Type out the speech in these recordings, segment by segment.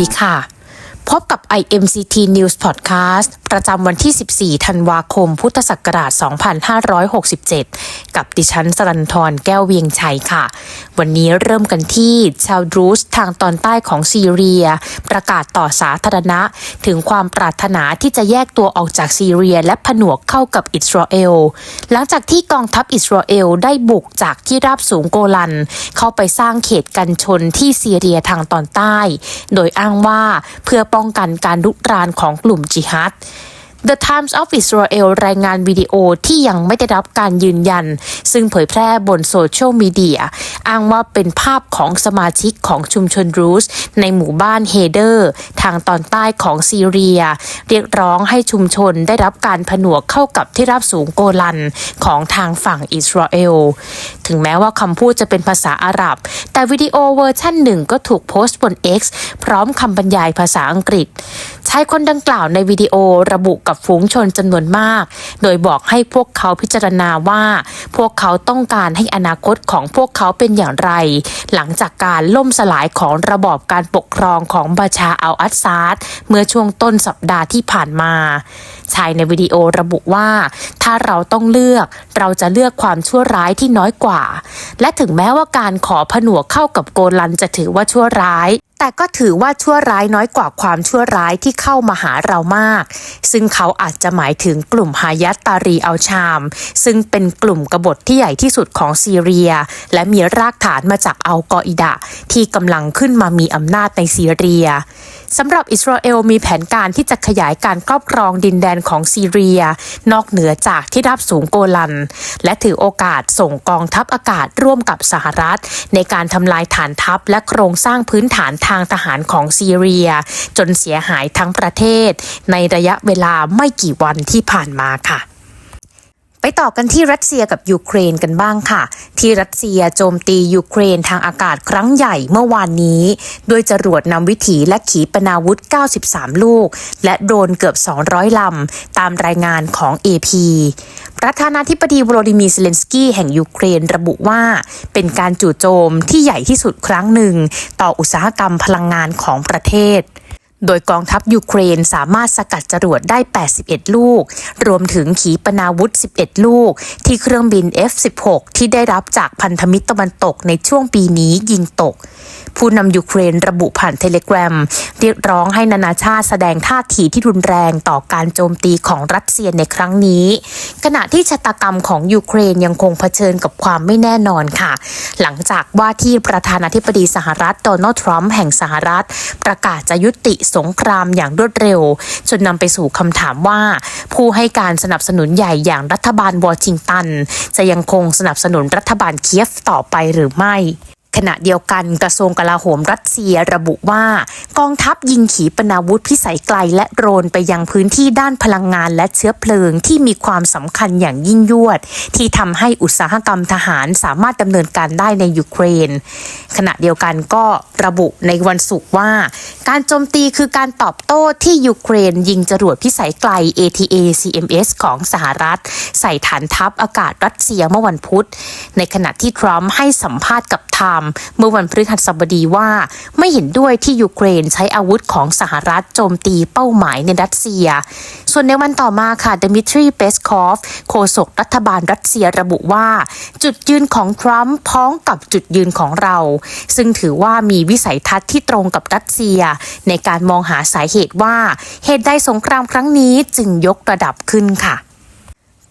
ดีค่ะ พบกับ IMCT News Podcast ประจำวันที่ 14 ธันวาคม พุทธศักราช 2567 กับดิฉันสรันทรแก้วเวียงชัยค่ะ วันนี้เริ่มกันที่ชาวดรูสทางตอนใต้ของซีเรีย ประกาศต่อสาธารณะ ถึงความปรารถนาที่จะแยกตัวออกจากซีเรียและผนวกเข้ากับอิสราเอล หลังจากที่กองทัพอิสราเอลได้บุกจากที่ราบสูงโกลัน เข้าไปสร้างเขตกันชนที่ซีเรียทางตอนใต้ โดยอ้างว่าเพื่อป้องกันการลุกรานของกลุ่มจิฮัด The Times of Israel รายงานวิดีโอที่ยังไม่ได้รับการยืนยัน ซึ่งเผยแพร่บนโซเชียลมีเดียอ้างว่าเป็นภาพของสมาชิกของชุมชนรูส ในหมู่บ้านเฮเดอร์ ทางตอนใต้ของซีเรีย เรียกร้องให้ชุมชนได้รับการผนวกเข้ากับที่ราบสูงโกลันของทางฝั่งอิสราเอล ถึงแม้ว่าคำพูดจะเป็นภาษาอาหรับ แต่วิดีโอเวอร์ชันหนึ่งก็ถูกโพสต์บน X พร้อมคำบรรยายภาษาอังกฤษชายคนดังกล่าวในวิดีโอระบุกับฝูงชนจำนวนมาก โดยบอกให้พวกเขาพิจารณาว่า พวกเขาต้องการให้อนาคตของพวกเขาเป็นอย่างไร หลังจากการล่มสลายของระบอบการปกครองของบาชาอัลอัสซาดเมื่อช่วงต้นสัปดาห์ที่ผ่านมา ชายในวิดีโอระบุว่า ถ้าเราต้องเลือกเราจะเลือกความชั่วร้ายที่น้อยกว่า และถึงแม้ว่าการขอผนวกเข้ากับโกลันจะถือว่าชั่วร้ายแต่ก็ถือว่าชั่วร้ายน้อยกว่าความชั่วร้ายที่เข้ามาหาเรามาก ซึ่งเขาอาจจะหมายถึงกลุ่มฮายัตตารีอัลชาม ซึ่งเป็นกลุ่มกบฏที่ใหญ่ที่สุดของซีเรีย และมีรากฐานมาจากอัลกออิดะที่กำลังขึ้นมามีอำนาจในซีเรีย สำหรับอิสราเอลมีแผนการที่จะขยายการครอบครองดินแดนของซีเรีย นอกเหนือจากที่ราบสูงโกลัน และถือโอกาสส่งกองทัพอากาศร่วมกับสหรัฐ ในการทำลายฐานทัพและโครงสร้างพื้นฐานทางทหารของซีเรีย จนเสียหายทั้งประเทศ ในระยะเวลาไม่กี่วันที่ผ่านมาค่ะ ไปต่อกันที่รัสเซียกับยูเครนกันบ้างค่ะ ที่รัสเซียโจมตียูเครนทางอากาศครั้งใหญ่เมื่อวานนี้ ด้วยจรวดนำวิถีและขีปนาวุธ 93 ลูก และโดรนเกือบ 200 ลำ ตามรายงานของ AP ประธานาธิบดีวโลดิมีเซเลนสกี้แห่งยูเครนระบุว่า เป็นการจู่โจมที่ใหญ่ที่สุดครั้งหนึ่ง ต่ออุตสาหกรรมพลังงานของประเทศ โดยกองทัพยูเครนสามารถสกัดจรวดได้ 81 ลูก รวมถึงขีปนาวุธ 11 ลูก ที่เครื่องบิน F-16 ที่ได้รับจากพันธมิตรตะวันตกในช่วงปีนี้ยิงตก ผู้นำยูเครนระบุผ่านเทเลกราฟเรียกร้องให้นานาชาติแสดงท่าทีที่รุนแรงต่อการโจมตีของรัสเซียในครั้งนี้ ขณะที่ชะตากรรมของยูเครนยังคงเผชิญกับความไม่แน่นอนค่ะ หลังจากว่าที่ประธานาธิบดีสหรัฐโดนัลด์ทรัมป์แห่งสหรัฐ ประกาศจะยุติสงครามอย่างรวดเร็ว จนนำไปสู่คำถามว่า ผู้ให้การสนับสนุนใหญ่อย่างรัฐบาลวอชิงตัน จะยังคงสนับสนุนรัฐบาลเคียฟต่อไปหรือไม่ ขณะเดียวกันกระทรวงกลาโหมรัสเซียระบุว่า กองทัพยิงขีปนาวุธพิสัยไกลและโดรนไปยังพื้นที่ด้านพลังงานและเชื้อเพลิงที่มีความสำคัญอย่างยิ่งยวด ที่ทำให้อุตสาหกรรมทหารสามารถดำเนินการได้ในยูเครน ขณะเดียวกันก็ระบุในวันศุกร์ว่า การโจมตีคือการตอบโต้ที่ยูเครน ยิงจรวดพิสัยไกล ATA CMS ของสหรัฐ ใส่ฐานทัพอากาศรัสเซียเมื่อวันพุธ ในขณะที่ทรัมป์ให้สัมภาษณ์กับไทม์เมื่อวันพฤหัสบดีว่า ไม่เห็นด้วยที่ยูเครนใช้อาวุธของสหรัฐโจมตีเป้าหมายในรัสเซีย ส่วนในวันต่อมาค่ะดมิทรีเปสคอฟโฆษกรัฐบาลรัสเซียระบุว่า จุดยืนของทรัมป์พ้องกับจุดยืนของเรา ซึ่งถือว่ามีวิสัยทัศน์ที่ตรงกับรัสเซีย ในการมองหาสาเหตุว่า เหตุใดสงครามครั้งนี้จึงยกระดับขึ้นค่ะ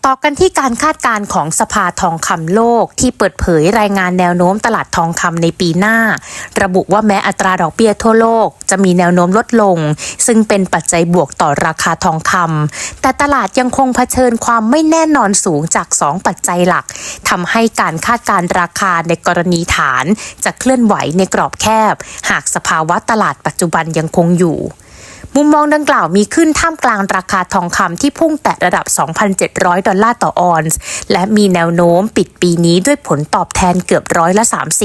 ต่อกันที่การคาดการณ์ของสภาทองคำโลกที่เปิดเผยรายงานแนวโน้มตลาดทองคำในปีหน้า ระบุว่าแม้อัตราดอกเบี้ยทั่วโลกจะมีแนวโน้มลดลง ซึ่งเป็นปัจจัยบวกต่อราคาทองคำแต่ตลาดยังคงเผชิญความไม่แน่นอนสูงจาก 2 ปัจจัยหลักทำให้การคาดการณ์ราคาในกรณีฐาน จะเคลื่อนไหวในกรอบแคบ หากสภาวะตลาดปัจจุบันยังคงอยู่ มุมมองดังกล่าวมีขึ้นท่ามกลางราคาทองคำที่พุ่งแตะระดับ 2,700 ดอลลาร์ต่อออนซ์และมีแนวโน้มปิดปีนี้ด้วยผลตอบแทนเกือบร้อยละ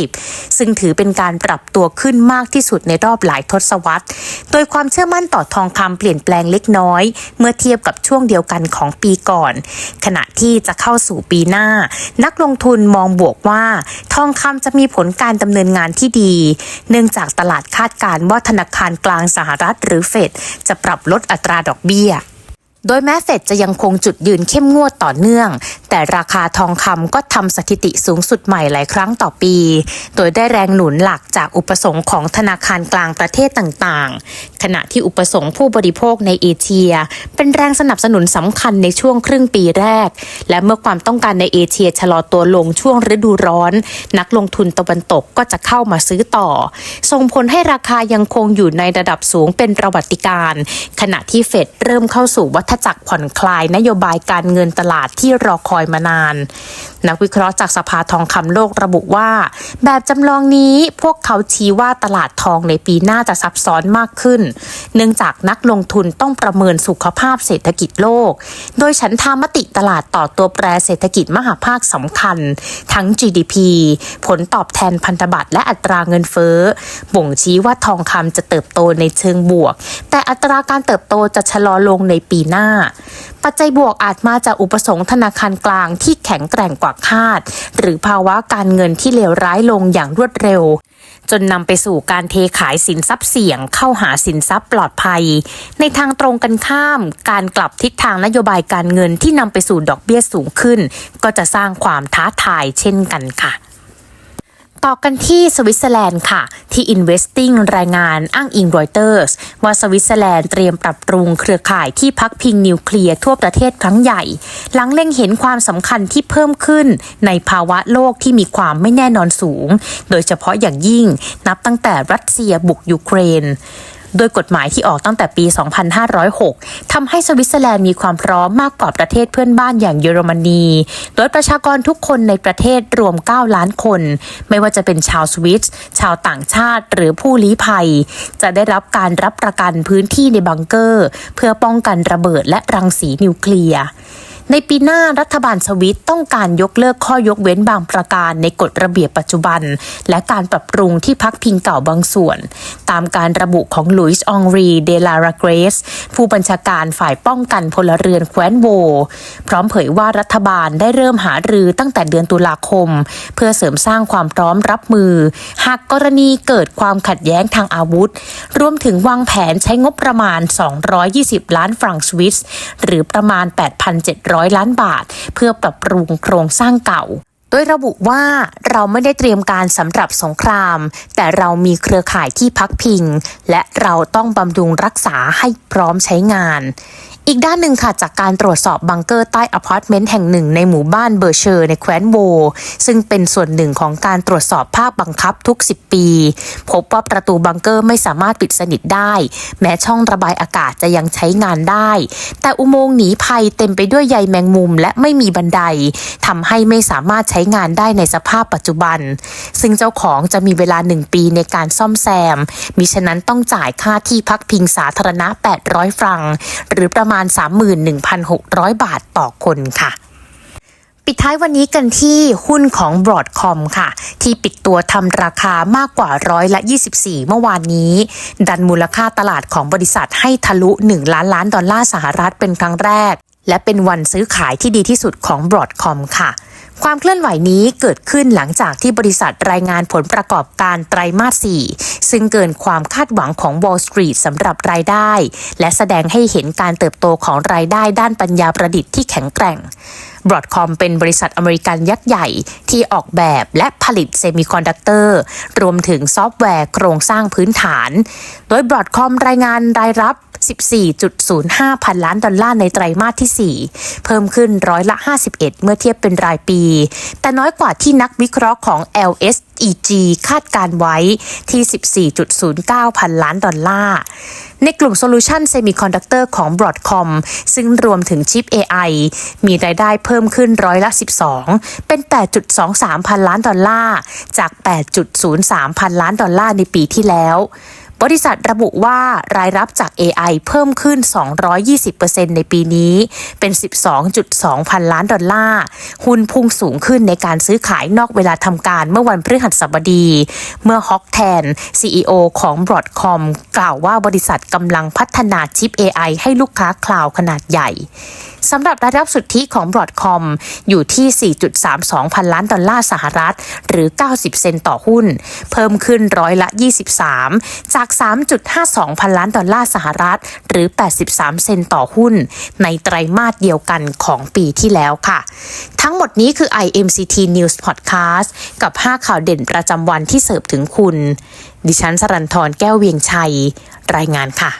30 ซึ่งถือเป็นการปรับตัวขึ้นมากที่สุดในรอบหลายทศวรรษ โดยความเชื่อมั่นต่อทองคำเปลี่ยนแปลงเล็กน้อย เมื่อเทียบกับช่วงเดียวกันของปีก่อน ขณะที่จะเข้าสู่ปีหน้า นักลงทุนมองบวกว่า ทองคำจะมีผลการดำเนินงานที่ดี เนื่องจากตลาดคาดการณ์ว่าธนาคารกลางสหรัฐหรือเฟดจะปรับลดอัตราดอกเบี้ย โดยแม้เฟดจะยังคงจุดยืนเข้มงวดต่อเนื่องแต่ราคาทองคำก็ทำสถิติสูงสุดใหม่หลายครั้งต่อปี โดยได้แรงหนุนหลักจากอุปสงค์ของธนาคารกลางประเทศต่างๆ ขณะที่อุปสงค์ผู้บริโภคในเอเชีย เป็นแรงสนับสนุนสำคัญในช่วงครึ่งปีแรก และเมื่อความต้องการในเอเชียชะลอตัวลงช่วงฤดูร้อน นักลงทุนตะวันตกก็จะเข้ามาซื้อต่อ ส่งผลให้ราคายังคงอยู่ในระดับสูงเป็นประวัติการณ์ขณะที่เฟดเริ่มเข้าสู่วัฏจักรผ่อนคลายนโยบายการเงินตลาดที่รอคอยมานานนักวิเคราะห์จากสภาทองคำโลกระบุว่า แบบจำลองนี้พวกเขาชี้ว่าตลาดทองในปีหน้าจะซับซ้อนมากขึ้น เนื่องจากนักลงทุนต้องประเมินสุขภาพเศรษฐกิจโลก โดยฉันทามติตลาดต่อตัวแปรเศรษฐกิจมหาภาคสำคัญ ทั้ง GDP ผลตอบแทนพันธบัตรและอัตราเงินเฟ้อ บ่งชี้ว่าทองคำจะเติบโตในเชิงบวก แต่อัตราการเติบโตจะชะลอลงในปีหน้า ปัจจัยบวกอาจมาจากอุปสงค์ธนาคารกลางที่แข็งแกร่งกว่าคาด หรือภาวะการเงินที่เลวร้ายลงอย่างรวดเร็ว จนนำไปสู่การเทขายสินทรัพย์เสี่ยงเข้าหาสินทรัพย์ปลอดภัย ในทางตรงกันข้าม การกลับทิศทางนโยบายการเงินที่นำไปสู่ดอกเบี้ยสูงขึ้น ก็จะสร้างความท้าทายเช่นกันค่ะ ต่อกันที่สวิตเซอร์แลนด์ค่ะ ที่ Investing รายงานอ้างอิงรอยเตอร์สว่าสวิตเซอร์แลนด์เตรียมปรับปรุงเครือข่ายที่พักพิงนิวเคลียร์ทั่วประเทศครั้งใหญ่ หลังเล็งเห็นความสำคัญที่เพิ่มขึ้นในภาวะโลกที่มีความไม่แน่นอนสูง โดยเฉพาะอย่างยิ่งนับตั้งแต่รัสเซียบุกยูเครน โดยกฎหมายที่ออกตั้งแต่ปี 2506ทำให้สวิตเซอร์แลนด์มีความพร้อมมากกว่าประเทศเพื่อนบ้านอย่างเยอรมนี โดยประชากรทุกคนในประเทศรวม 9 ล้านคน ไม่ว่าจะเป็นชาวสวิตชาวต่างชาติหรือผู้ลี้ภัย จะได้รับการรับประกันพื้นที่ในบังเกอร์ เพื่อป้องกันระเบิดและรังสีนิวเคลียร์ ในปีหน้ารัฐบาลสวิตต้องการยกเลิกข้อยกเว้นบางประการในกฎระเบียบปัจจุบัน และการปรับปรุงที่พักพิงเก่าบางส่วน ตามการระบุของลุยส์องรีเดลาราเกรส ผู้บัญชาการฝ่ายป้องกันพลเรือนแคว้นโว พร้อมเผยว่ารัฐบาลได้เริ่มหารือตั้งแต่เดือนตุลาคม เพื่อเสริมสร้างความพร้อมรับมือ หากกรณีเกิดความขัดแย้งทางอาวุธ รวมถึงวางแผนใช้งบประมาณ 220 ล้านฟรังสวิสหรือประมาณ 8,700ล้านบาท เพื่อปรับปรุงโครงสร้างเก่าโดยระบุว่าเราไม่ได้เตรียมการสำหรับสงคราม แต่เรามีเครือข่ายที่พักพิง และเราต้องบำรุงรักษาให้พร้อมใช้งาน อีกด้านหนึ่งค่ะจากการตรวจสอบบังเกอร์ใต้อพาร์ตเมนต์แห่งหนึ่งในหมู่บ้านเบอร์เชอร์ในแคว้นโว ซึ่งเป็นส่วนหนึ่งของการตรวจสอบภาคบังคับทุก 10 ปี พบว่าประตูบังเกอร์ไม่สามารถปิดสนิทได้ แม้ช่องระบายอากาศจะยังใช้งานได้ แต่อุโมงค์หนีภัยเต็มไปด้วยใยแมงมุมและไม่มีบันไดทำให้ไม่สามารถใช้งานได้ในสภาพปัจจุบัน ซึ่งเจ้าของจะมีเวลา 1 ปีในการซ่อมแซมมิฉะนั้นต้องจ่ายค่าที่พักพิงสาธารณะ 800 ฟรัง หรือประมาณณ 31,600 บาทต่อคนค่ะปิดท้ายวันนี้กันที่หุ้นของ Broadcom ค่ะ ที่ปิดตัวทำราคามากกว่าร้อยละ 24 เมื่อวานนี้ ดันมูลค่าตลาดของบริษัทให้ทะลุ 1 ล้านล้านดอลลาร์สหรัฐเป็นครั้งแรก และเป็นวันซื้อขายที่ดีที่สุดของ Broadcom ค่ะ ความเคลื่อนไหวนี้เกิดขึ้นหลังจากที่บริษัทรายงานผลประกอบการไตรมาส 4 ซึ่งเกินความคาดหวังของ Wall Street สำหรับรายได้ และแสดงให้เห็นการเติบโตของรายได้ด้านปัญญาประดิษฐ์ที่แข็งแกร่ง บรอดคอมเป็นบริษัทอเมริกันยักษ์ใหญ่ที่ออกแบบและผลิตเซมิคอนดักเตอร์ รวมถึงซอฟต์แวร์โครงสร้างพื้นฐาน โดยบรอดคอมรายงานรายรับ 14.05 พันล้านดอลลาร์ในไตรมาสที่ 4 เพิ่มขึ้นร้อยละ 51 เมื่อเทียบเป็นรายปี แต่น้อยกว่าที่นักวิเคราะห์ของ SEG คาดการไว้ที่ 14.09 พันล้านดอลลาร์ ในกลุ่มโซลูชันเซมิคอนดักเตอร์ของ Broadcom ซึ่งรวมถึงชิป AI มีรายได้เพิ่มขึ้นร้อยละ 12 เป็น 8.23 พันล้านดอลลาร์ จาก 8.03 พันล้านดอลลาร์ในปีที่แล้ว บริษัทระบุว่ารายรับจาก AI เพิ่มขึ้น 220%ในปีนี้ เป็น 12.2 พันล้านดอลลาร์ หุ้นพุ่งสูงขึ้นในการซื้อขายนอกเวลาทำการเมื่อวันพฤหัสบดี เมื่อฮอกแทน CEO ของ Broadcom กล่าวว่าบริษัทกำลังพัฒนาชิป AI ให้ลูกค้าคลาวขนาดใหญ่สำหรับรายรับสุทธิของ Broadcom อยู่ที่ 4.32 พันล้านดอลลาร์สหรัฐ หรือ 90 เซนต์ต่อหุ้น เพิ่มขึ้นร้อยละ 23จาก 3.52 พันล้านดอลลาร์สหรัฐ หรือ 83 เซนต์ต่อหุ้น ในไตรมาสเดียวกันของปีที่แล้วค่ะ ทั้งหมดนี้คือ IMCT News Podcast กับ 5 ข่าวเด่นประจำวันที่เสิร์ฟถึงคุณ ดิฉันสรันทรแก้วเวียงชัย รายงานค่ะ